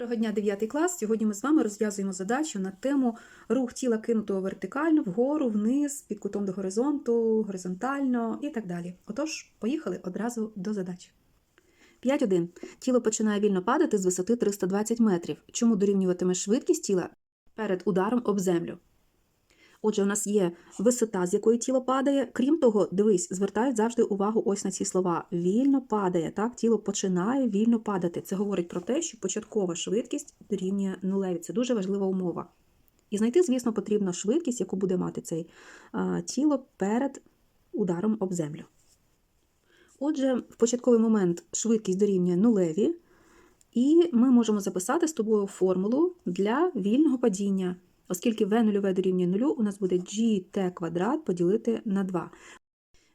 Доброго дня, 9 клас. Сьогодні ми з вами розв'язуємо задачу на тему рух тіла кинутого вертикально, вгору, вниз, під кутом до горизонту, горизонтально і так далі. Отож, поїхали одразу до задачі. 5.1. Тіло починає вільно падати з висоти 320 метрів. Чому дорівнюватиме швидкість тіла перед ударом об землю? Отже, у нас є висота, з якої тіло падає. Крім того, дивись, звертають завжди увагу ось на ці слова. Вільно падає, так? Тіло починає вільно падати. Це говорить про те, що початкова швидкість дорівнює нулеві. Це дуже важлива умова. І знайти, звісно, потрібно швидкість, яку буде мати це тіло перед ударом об землю. Отже, в початковий момент швидкість дорівнює нулеві, і ми можемо записати з тобою формулу для вільного падіння. Оскільки v нульове дорівнює нулю, у нас буде gt квадрат поділити на 2.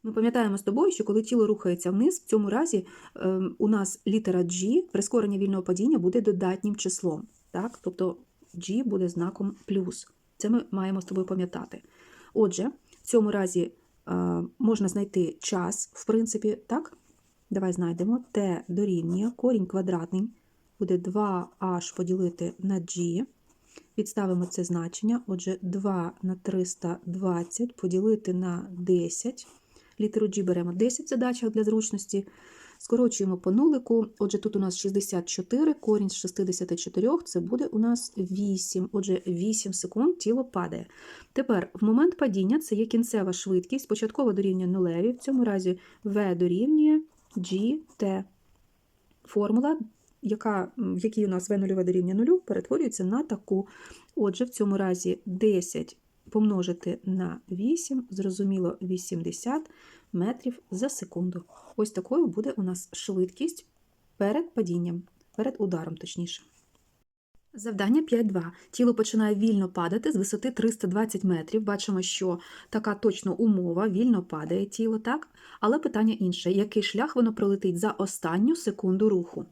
Ми пам'ятаємо з тобою, що коли тіло рухається вниз, в цьому разі е, у нас літера G, прискорення вільного падіння буде додатнім числом. Так? Тобто G буде знаком плюс. Це ми маємо з тобою пам'ятати. Отже, в цьому разі е, можна знайти час, в принципі, так? Давай знайдемо t дорівнює корінь квадратний, буде 2h поділити на g. Підставимо це значення. Отже, 2 на 320 поділити на 10. Літеру G беремо 10 в задачах для зручності. Скорочуємо по нулику. Отже, тут у нас 64, корінь з 64, це буде у нас 8. Отже, 8 секунд тіло падає. Тепер, в момент падіння це є кінцева швидкість, початкова дорівнює нулеві, в цьому разі V дорівнює GT. Формула яка, в якій у нас v нульове дорівнює нулю, перетворюється на таку. Отже, в цьому разі 10 помножити на 8, зрозуміло, 80 метрів за секунду. Ось такою буде у нас швидкість перед падінням, перед ударом, точніше. Завдання 5.2. Тіло починає вільно падати з висоти 320 метрів. Бачимо, що така точно умова, вільно падає тіло, так? Але питання інше: який шлях воно пролетить за останню секунду руху?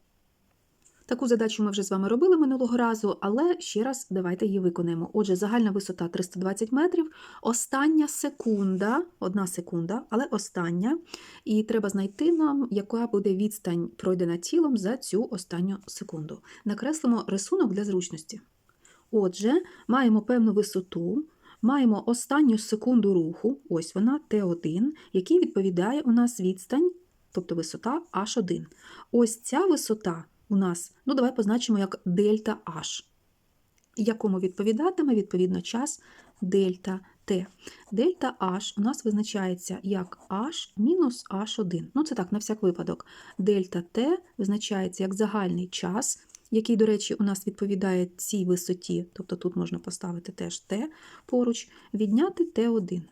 Таку задачу ми вже з вами робили минулого разу, але ще раз давайте її виконаємо. Отже, загальна висота 320 метрів, остання секунда, одна секунда, але остання. І треба знайти нам, яка буде відстань пройдена тілом за цю останню секунду. Накреслимо рисунок для зручності. Отже, маємо певну висоту. Маємо останню секунду руху, ось вона, Т1, який відповідає у нас відстань, тобто висота H1. Ось ця висота у нас, ну давай позначимо як дельта H, якому відповідатиме, відповідно, час дельта Т. Дельта H у нас визначається як H мінус H1. Ну, це так, на всяк випадок. Дельта Т визначається як загальний час, який, до речі, у нас відповідає цій висоті, тобто тут можна поставити теж Т поруч, відняти Т1.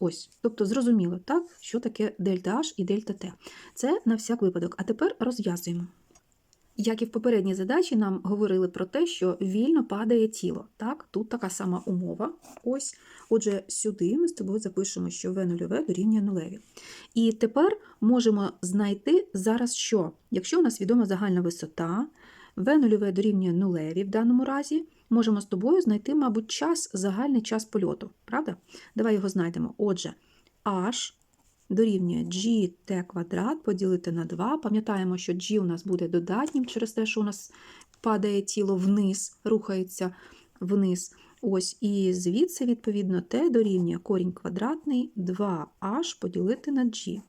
Ось, тобто зрозуміло, так, що таке дельта H і дельта Т. Це на всяк випадок. А тепер розв'язуємо. Як і в попередній задачі, нам говорили про те, що вільно падає тіло. Так, Тут така сама умова. Ось. Отже, сюди ми з тобою запишемо, що v нульове дорівнює нулеві. І тепер можемо знайти зараз що? Якщо у нас відома загальна висота, v нульове дорівнює нулеві в даному разі, можемо з тобою знайти, мабуть, час, загальний час польоту. Правда? Давай його знайдемо. Отже, h дорівнює gt квадрат поділити на 2. Пам'ятаємо, що g у нас буде додатнім через те, що у нас падає тіло вниз, рухається вниз. Ось, І звідси, відповідно, t дорівнює корінь квадратний 2h поділити на g.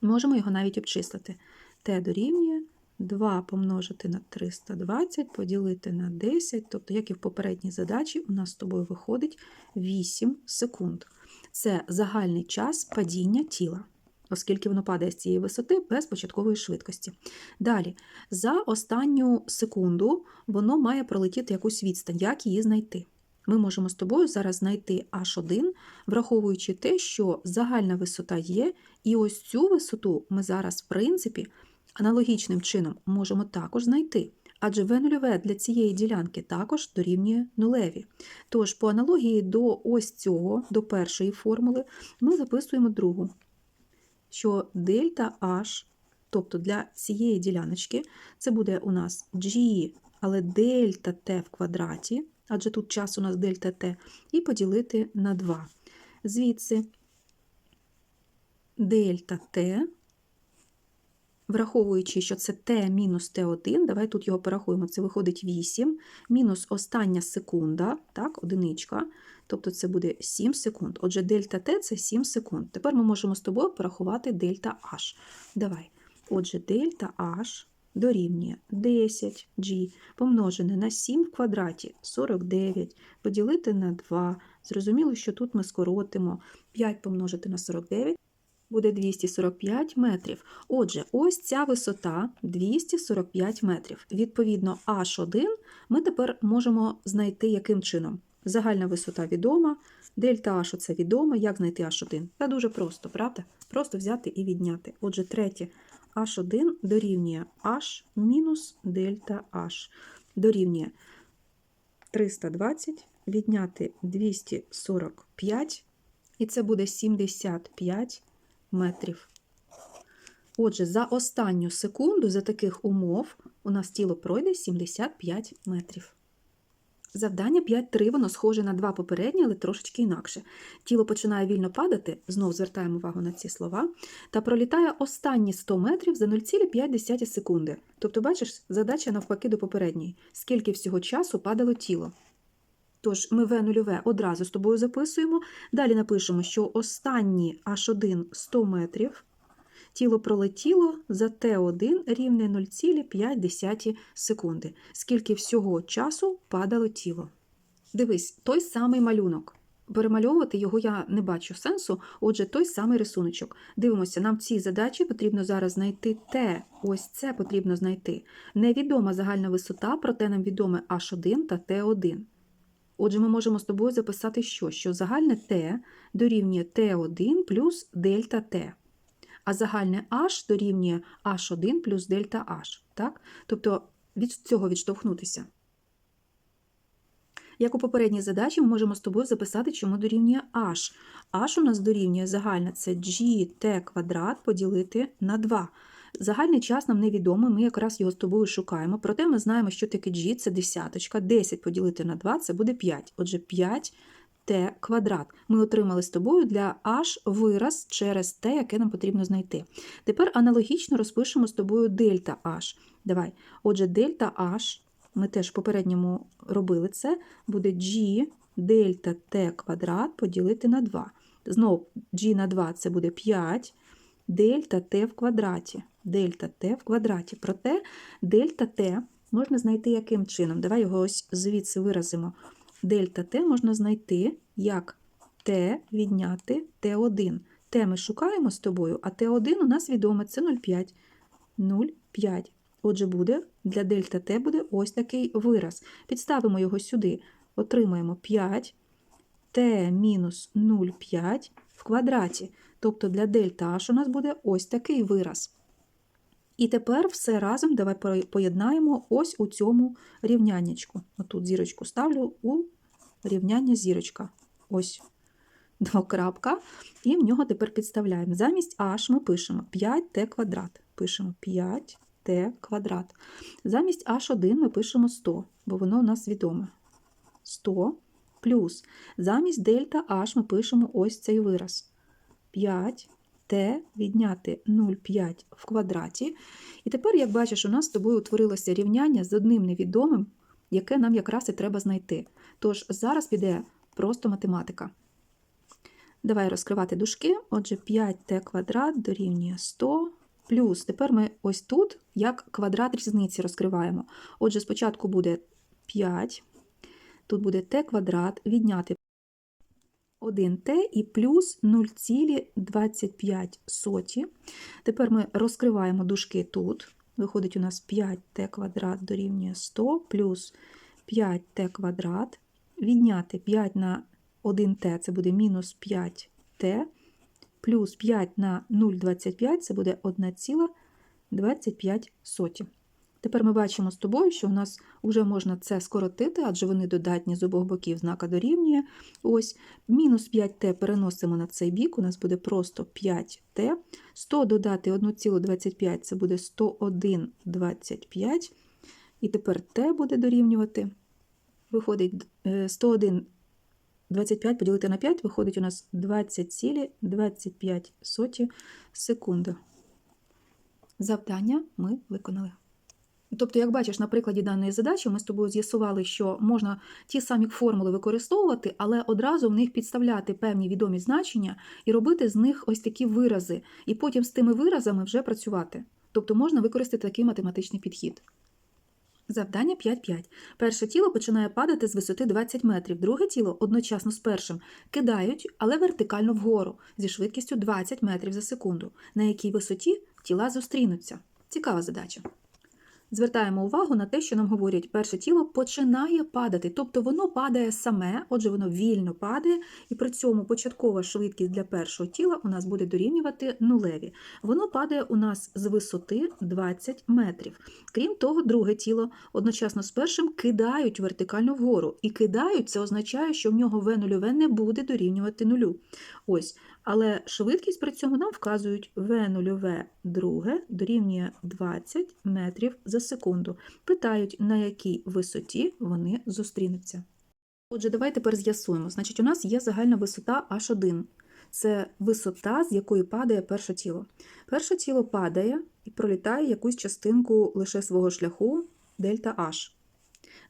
Можемо його навіть обчислити. t дорівнює 2 помножити на 320 поділити на 10, тобто, як і в попередній задачі, у нас з тобою виходить 8 секунд це загальний час падіння тіла, оскільки воно падає з цієї висоти без початкової швидкості. Далі, за останню секунду воно має пролетіти якусь відстань, як її знайти. Ми можемо з тобою зараз знайти H1, враховуючи те, що загальна висота є, і ось цю висоту ми зараз, в принципі, аналогічним чином можемо також знайти адже v нульове для цієї ділянки також дорівнює нулеві. Тож, по аналогії до ось цього, до першої формули, ми записуємо другу, що дельта H, тобто для цієї діляночки, це буде у нас G, але дельта T в квадраті, адже тут час у нас дельта T, і поділити на 2. Звідси дельта T враховуючи, що це t мінус t1, давай тут його порахуємо, це виходить 8, мінус остання секунда, так, одиничка, тобто це буде 7 секунд. Отже, дельта t – це 7 секунд. Тепер ми можемо з тобою порахувати дельта h. Давай. Отже, дельта h дорівнює 10g помножене на 7 в квадраті 49, поділити на 2. Зрозуміло, що тут ми скоротимо 5 помножити на 49 буде 245 метрів. Отже, ось ця висота 245 метрів. Відповідно, H1 ми тепер можемо знайти яким чином. Загальна висота відома, дельта H це відомо. Як знайти H1? Та дуже просто, правда? Просто взяти і відняти. Отже, третє H1 дорівнює H мінус дельта H. Дорівнює 320, відняти 245, і це буде 75 метрів. Отже, за останню секунду за таких умов у нас тіло пройде 75 метрів. Завдання 5.3, воно схоже на два попередні, але трошечки інакше. Тіло починає вільно падати, знову звертаємо увагу на ці слова, та пролітає останні 100 метрів за 0,5 секунди. Тобто, бачиш, задача навпаки до попередньої. Скільки всього часу падало тіло? Тож ми В0В одразу з тобою записуємо. Далі напишемо, що останні H1 100 метрів. Тіло пролетіло за Т1 рівне 0,5 секунди. Скільки всього часу падало тіло? Дивись, той самий малюнок. Перемальовувати його я не бачу сенсу, отже, той самий рисуночок. Дивимося, нам в цій задачі потрібно зараз знайти Т. Ось це потрібно знайти. Невідома загальна висота, проте нам відоме H1 та Т1. Отже, ми можемо з тобою записати що? Що загальне Т дорівнює Т1 плюс дельта Т, а загальне H дорівнює H1 плюс дельта H. Так? Тобто від цього відштовхнутися. Як у попередній задачі, ми можемо з тобою записати, чому дорівнює H. H у нас дорівнює загальне це gt квадрат поділити на 2. Загальний час нам невідомий, ми якраз його з тобою шукаємо. Проте ми знаємо, що таке g це десяточка. 10 поділити на 2 це буде 5. Отже, 5 t квадрат. Ми отримали з тобою для h вираз через t, яке нам потрібно знайти. Тепер аналогічно розпишемо з тобою дельта h. Давай. Отже, дельта h, ми теж в попередньому робили це, буде g дельта t квадрат поділити на 2. Знову g на 2 це буде 5 дельта t в квадраті. Дельта t в квадраті. Проте дельта t можна знайти яким чином? Давай його ось звідси виразимо. Дельта t можна знайти як t відняти t1. T ми шукаємо з тобою, а t1 у нас відоме це 0,5. 0,5. Отже, буде для дельта t буде ось такий вираз. Підставимо його сюди. Отримаємо 5 t мінус 0,5 в квадраті. Тобто для дельта h у нас буде ось такий вираз. І тепер все разом давай поєднаємо ось у цьому рівняннячку. Отут зірочку ставлю у рівняння зірочка. Ось двокрапка. І в нього тепер підставляємо. Замість h ми пишемо 5t квадрат. Пишемо 5t квадрат. Замість h1 ми пишемо 100, бо воно у нас відоме. 100 плюс. Замість дельта h ми пишемо ось цей вираз. 5 t відняти 0,5 в квадраті. І тепер, як бачиш, у нас з тобою утворилося рівняння з одним невідомим, яке нам якраз і треба знайти. Тож зараз піде просто математика. Давай розкривати дужки. Отже, 5t квадрат дорівнює 100 плюс. Тепер ми ось тут як квадрат різниці розкриваємо. Отже, спочатку буде 5, тут буде t квадрат, відняти 1t і плюс 0,25. Тепер ми розкриваємо дужки тут. Виходить, у нас 5t квадрат дорівнює 100 плюс 5t квадрат. Відняти 5 на 1t це буде мінус 5t, плюс 5 на 0,25 це буде 1,25. Тепер ми бачимо з тобою, що у нас вже можна це скоротити, адже вони додатні з обох боків знака дорівнює. Ось мінус 5t переносимо на цей бік, у нас буде просто 5t. 100 додати 1,25 це буде 101,25. І тепер t буде дорівнювати. Виходить 101,25 поділити на 5, виходить у нас 20,25 секунди. Завдання ми виконали. Тобто, як бачиш, на прикладі даної задачі ми з тобою з'ясували, що можна ті самі формули використовувати, але одразу в них підставляти певні відомі значення і робити з них ось такі вирази, і потім з тими виразами вже працювати. Тобто можна використати такий математичний підхід. Завдання 5.5. Перше тіло починає падати з висоти 20 метрів, друге тіло одночасно з першим кидають, але вертикально вгору зі швидкістю 20 метрів за секунду, на якій висоті тіла зустрінуться. Цікава задача. Звертаємо увагу на те, що нам говорять, перше тіло починає падати, тобто воно падає саме, отже, воно вільно падає, і при цьому початкова швидкість для першого тіла у нас буде дорівнювати нулеві. Воно падає у нас з висоти 20 метрів. Крім того, друге тіло одночасно з першим кидають вертикально вгору. І кидають це означає, що в нього В нульове не буде дорівнювати нулю. Ось, але швидкість при цьому нам вказують В нульове друге дорівнює 20 метрів за секунду. Питають, на якій висоті вони зустрінуться. Отже, давай тепер з'ясуємо. Значить, у нас є загальна висота H1. Це висота, з якої падає перше тіло. Перше тіло падає і пролітає якусь частинку лише свого шляху дельта H.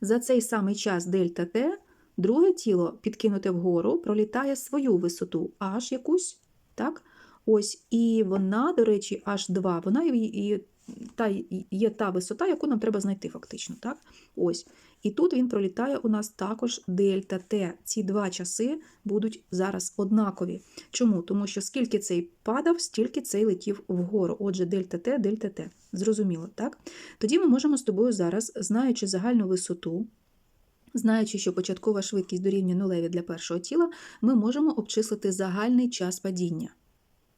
За цей самий час дельта T друге тіло, підкинуте вгору, пролітає свою висоту H якусь. так? Ось, І вона, до речі, H2, вона і, і та, є та висота, яку нам треба знайти фактично. так? Ось. І тут він пролітає у нас також дельта Т. Ці два часи будуть зараз однакові. Чому? Тому що скільки цей падав, стільки цей летів вгору. Отже, дельта Т, дельта Т. Зрозуміло, так? Тоді ми можемо з тобою зараз, знаючи загальну висоту, знаючи, що початкова швидкість дорівнює нулеві для першого тіла, ми можемо обчислити загальний час падіння.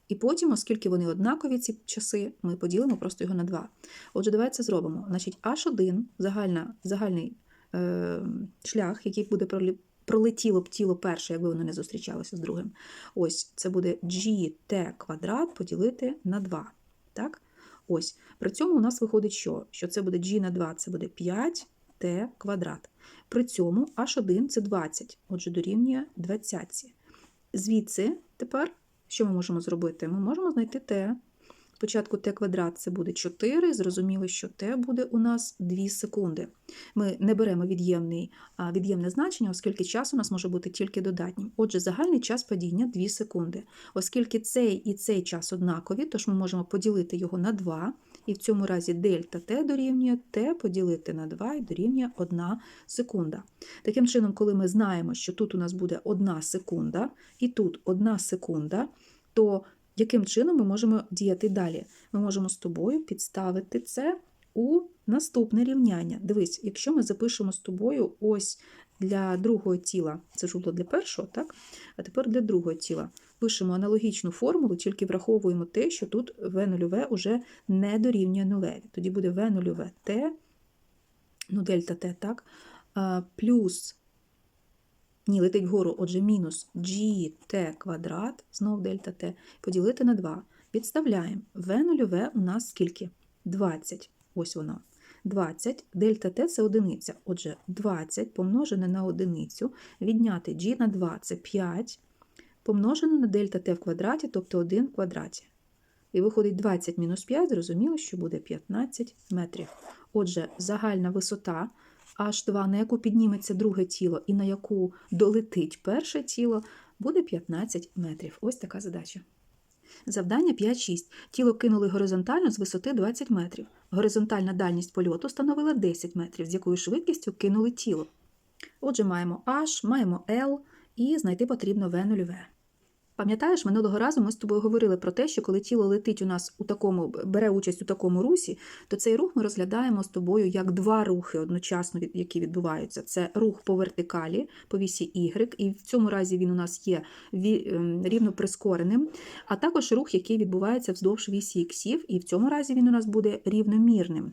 І потім, оскільки вони однакові, ці часи, ми поділимо просто його на 2. Отже, давайте це зробимо. Значить, H1 загальна, загальний е, шлях, який буде пролетіло б тіло перше, якби воно не зустрічалося з другим. Ось це буде gt квадрат поділити на 2. Так? Ось. При цьому у нас виходить, що Що це буде g на 2, це буде 5t квадрат. При цьому H1 це 20, отже, дорівнює 20. Звідси тепер. Що ми можемо зробити? Ми можемо знайти t. Спочатку t квадрат це буде 4, зрозуміло, що t буде у нас 2 секунди. Ми не беремо від'ємний, від'ємне значення, оскільки час у нас може бути тільки додатнім. Отже, загальний час падіння 2 секунди. Оскільки цей і цей час однакові, тож ми можемо поділити його на 2, і в цьому разі дельта t дорівнює t поділити на 2 і дорівнює 1 секунда. Таким чином, коли ми знаємо, що тут у нас буде 1 секунда, і тут 1 секунда, то яким чином ми можемо діяти далі? Ми можемо з тобою підставити це у наступне рівняння. Дивись, якщо ми запишемо з тобою ось для другого тіла, це ж було для першого, так? А тепер для другого тіла. Пишемо аналогічну формулу, тільки враховуємо те, що тут v 0 уже не дорівнює нулеві. Тоді буде v 0 t, ну, дельта t, так, плюс ні, летить вгору, отже, мінус gt квадрат, знов дельта t, поділити на 2. Підставляємо v 0 у нас скільки? 20. Ось воно. 20, дельта t це одиниця. Отже, 20 помножене на одиницю, відняти g на 2 це 5, помножене на дельта t в квадраті, тобто 1 в квадраті. І виходить 20 мінус 5, зрозуміло, що буде 15 метрів. Отже, загальна висота H2, на яку підніметься друге тіло і на яку долетить перше тіло, буде 15 метрів. Ось така задача. Завдання 5-6. Тіло кинули горизонтально з висоти 20 метрів. Горизонтальна дальність польоту становила 10 метрів, з якою швидкістю кинули тіло. Отже, маємо H, маємо L і знайти потрібно V 0 Пам'ятаєш, минулого разу ми з тобою говорили про те, що коли тіло летить у нас у такому, бере участь у такому русі, то цей рух ми розглядаємо з тобою як два рухи одночасно, які відбуваються. Це рух по вертикалі, по вісі Y, і в цьому разі він у нас є ем, рівно прискореним, а також рух, який відбувається вздовж вісі іксів, і в цьому разі він у нас буде рівномірним.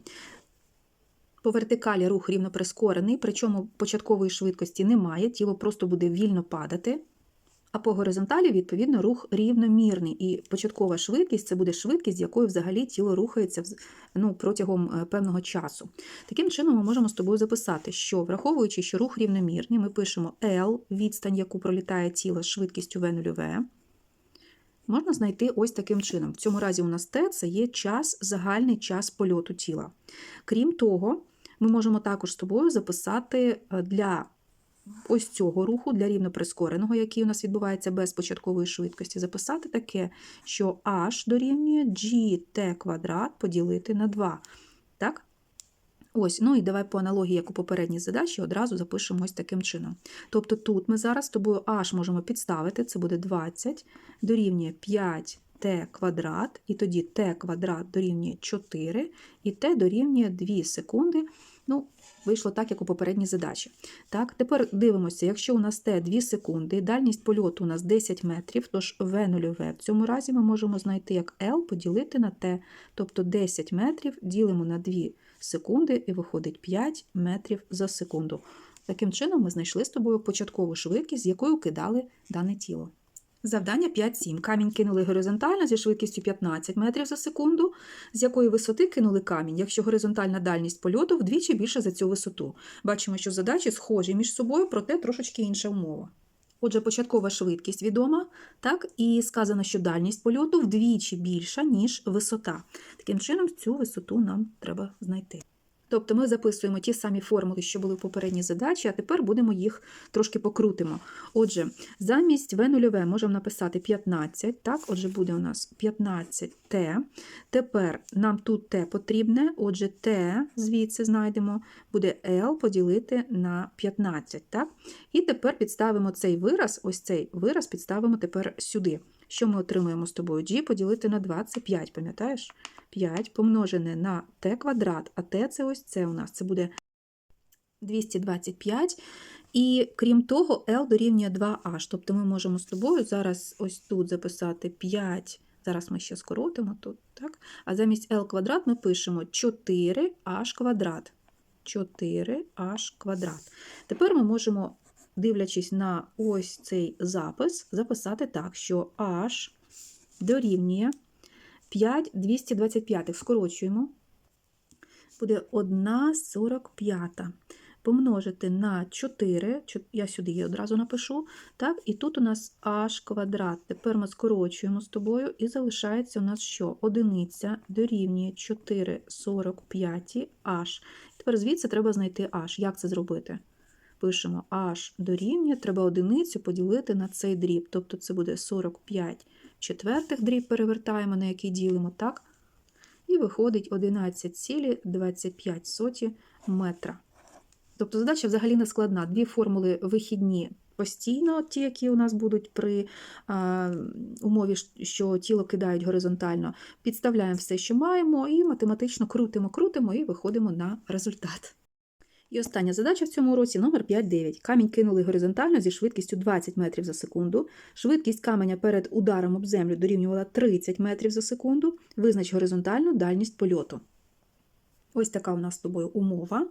По вертикалі рух рівно прискорений, причому початкової швидкості немає, тіло просто буде вільно падати. А по горизонталі, відповідно, рух рівномірний. І початкова швидкість це буде швидкість, з якою взагалі тіло рухається ну, протягом е, певного часу. Таким чином, ми можемо з тобою записати, що, враховуючи, що рух рівномірний, ми пишемо L, відстань, яку пролітає тіло з швидкістю v 0 можна знайти ось таким чином. В цьому разі у нас Т це є час, загальний час польоту тіла. Крім того, ми можемо також з тобою записати е, для ось цього руху, для рівно прискореного, який у нас відбувається без початкової швидкості, записати таке, що h дорівнює gt квадрат поділити на 2. Так? Ось, ну і давай по аналогії, як у попередній задачі, одразу запишемо ось таким чином. Тобто тут ми зараз з тобою h можемо підставити, це буде 20, дорівнює 5t квадрат, і тоді t квадрат дорівнює 4, і t дорівнює 2 секунди. Ну, вийшло так, як у попередній задачі. Так, тепер дивимося, якщо у нас t 2 секунди, дальність польоту у нас 10 метрів, тож v 0 в цьому разі ми можемо знайти як L поділити на t, тобто 10 метрів ділимо на 2 секунди і виходить 5 метрів за секунду. Таким чином ми знайшли з тобою початкову швидкість, з якою кидали дане тіло. Завдання 5-7. Камінь кинули горизонтально зі швидкістю 15 метрів за секунду, з якої висоти кинули камінь, якщо горизонтальна дальність польоту вдвічі більше за цю висоту. Бачимо, що задачі схожі між собою, проте трошечки інша умова. Отже, початкова швидкість відома, так, і сказано, що дальність польоту вдвічі більша, ніж висота. Таким чином, цю висоту нам треба знайти. Тобто ми записуємо ті самі формули, що були в попередній задачі, а тепер будемо їх трошки покрутимо. Отже, замість В нульове можемо написати 15, так, отже, буде у нас 15Т. Тепер нам тут Т потрібне, отже, Т звідси знайдемо, буде L поділити на 15. так? І тепер підставимо цей вираз, ось цей вираз підставимо тепер сюди. Що ми отримуємо з тобою? G поділити на 2 це 5, пам'ятаєш? 5 помножене на t квадрат, а t це ось це у нас, це буде 225. І крім того, L дорівнює 2h. Тобто ми можемо з тобою зараз ось тут записати 5, зараз ми ще скоротимо тут, так? А замість L квадрат ми пишемо 4h квадрат. 4h квадрат. Тепер ми можемо, дивлячись на ось цей запис, записати так, що h дорівнює 5 225 скорочуємо. Буде 1,45. Помножити на 4, я сюди її одразу напишу. так, І тут у нас h квадрат. Тепер ми скорочуємо з тобою, і залишається у нас що? Одиниця дорівнює 4,45 h. Тепер звідси треба знайти h. Як це зробити? Пишемо h дорівнює, треба одиницю поділити на цей дріб. Тобто це буде 45 четвертих дріб перевертаємо, на який ділимо, так? І виходить 11,25 метра. Тобто задача взагалі не складна. Дві формули вихідні постійно, ті, які у нас будуть при а, умові, що тіло кидають горизонтально, підставляємо все, що маємо, і математично крутимо, крутимо і виходимо на результат. І остання задача в цьому уроці номер 5-9. Камінь кинули горизонтально зі швидкістю 20 метрів за секунду. Швидкість каменя перед ударом об землю дорівнювала 30 метрів за секунду. Визнач горизонтальну дальність польоту. Ось така у нас з тобою умова.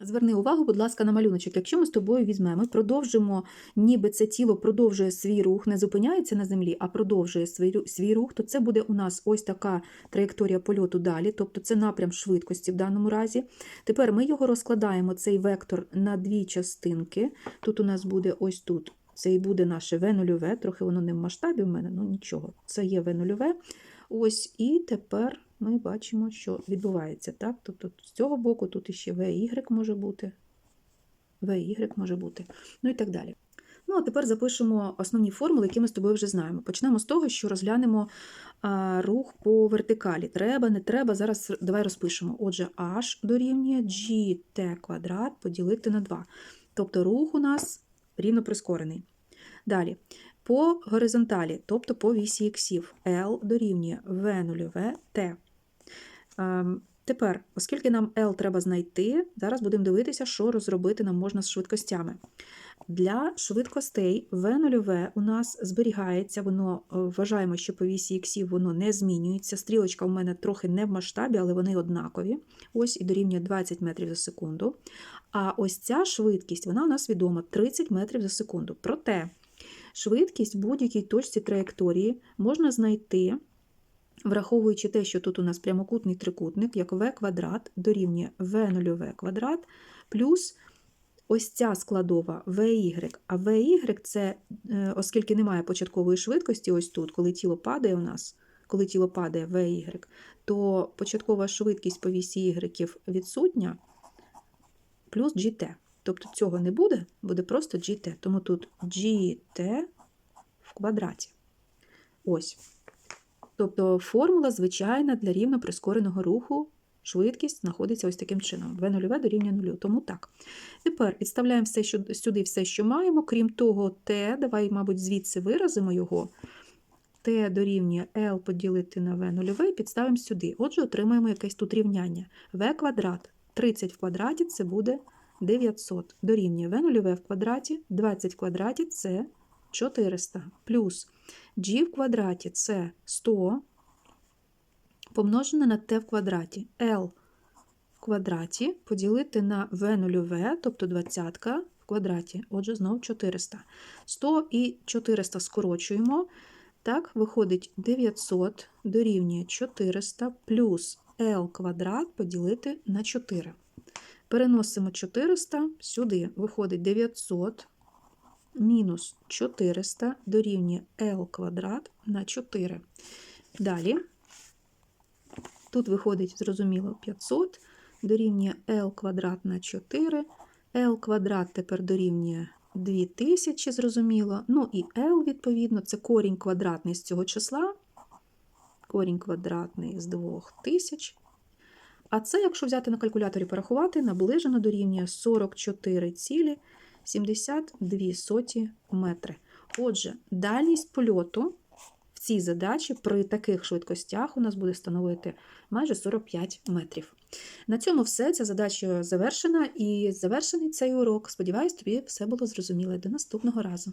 Зверни увагу, будь ласка, на малюночок. Якщо ми з тобою візьмемо, продовжимо, ніби це тіло продовжує свій рух, не зупиняється на землі, а продовжує свій, рух, то це буде у нас ось така траєкторія польоту далі, тобто це напрям швидкості в даному разі. Тепер ми його розкладаємо, цей вектор, на дві частинки. Тут у нас буде ось тут. Це і буде наше В нульове, трохи воно не в масштабі в мене, ну нічого. Це є В нульове. Ось, і тепер ми бачимо, що відбувається. так? Тобто з цього боку тут іще VY може бути, VY може бути, ну і так далі. Ну, а тепер запишемо основні формули, які ми з тобою вже знаємо. Почнемо з того, що розглянемо рух по вертикалі. Треба, не треба. Зараз давай розпишемо. Отже, h дорівнює gt квадрат поділити на 2. Тобто рух у нас рівно прискорений. Далі, по горизонталі, тобто по вісі іксів, L дорівнює V 0 T. Ем, тепер, оскільки нам L треба знайти, зараз будемо дивитися, що розробити нам можна з швидкостями. Для швидкостей V0 у нас зберігається, воно е, вважаємо, що по вісі іксів воно не змінюється. Стрілочка у мене трохи не в масштабі, але вони однакові. Ось і дорівнює 20 метрів за секунду. А ось ця швидкість, вона у нас відома 30 метрів за секунду. Проте швидкість в будь-якій точці траєкторії можна знайти. Враховуючи те, що тут у нас прямокутний трикутник, як v квадрат дорівнює v0v квадрат плюс ось ця складова VY, а VY це, е, оскільки немає початкової швидкості, ось тут, коли тіло падає у нас, коли тіло падає VY, то початкова швидкість по вісі Y відсутня, плюс GT. Тобто цього не буде, буде просто GT. Тому тут GT в квадраті. Ось. Тобто формула звичайна для рівно прискореного руху. Швидкість знаходиться ось таким чином. V0 дорівнює 0. Тому так. Тепер підставляємо все, що, сюди все, що маємо. Крім того, t, давай, мабуть, звідси виразимо його. t дорівнює L поділити на V0 і підставимо сюди. Отже, отримаємо якесь тут рівняння. v квадрат 30 в квадраті це буде 900. Дорівнює V0 в квадраті, 20 в квадраті це 400. Плюс g в квадраті це 100 помножене на t в квадраті. L в квадраті поділити на v0, тобто 20 в квадраті. Отже, знову 400. 100 і 400 скорочуємо. Так, виходить 900 дорівнює 400 плюс L квадрат поділити на 4. Переносимо 400 сюди. Виходить 900 мінус 400 дорівнює L квадрат на 4. Далі, тут виходить, зрозуміло, 500 дорівнює L квадрат на 4. L квадрат тепер дорівнює 2000, зрозуміло. Ну і L, відповідно, це корінь квадратний з цього числа. Корінь квадратний з 2000. А це, якщо взяти на калькуляторі порахувати, наближено дорівнює 44,72 метри. Отже, дальність польоту в цій задачі при таких швидкостях у нас буде становити майже 45 метрів. На цьому все. Ця задача завершена і завершений цей урок. Сподіваюсь, тобі все було зрозуміло. До наступного разу.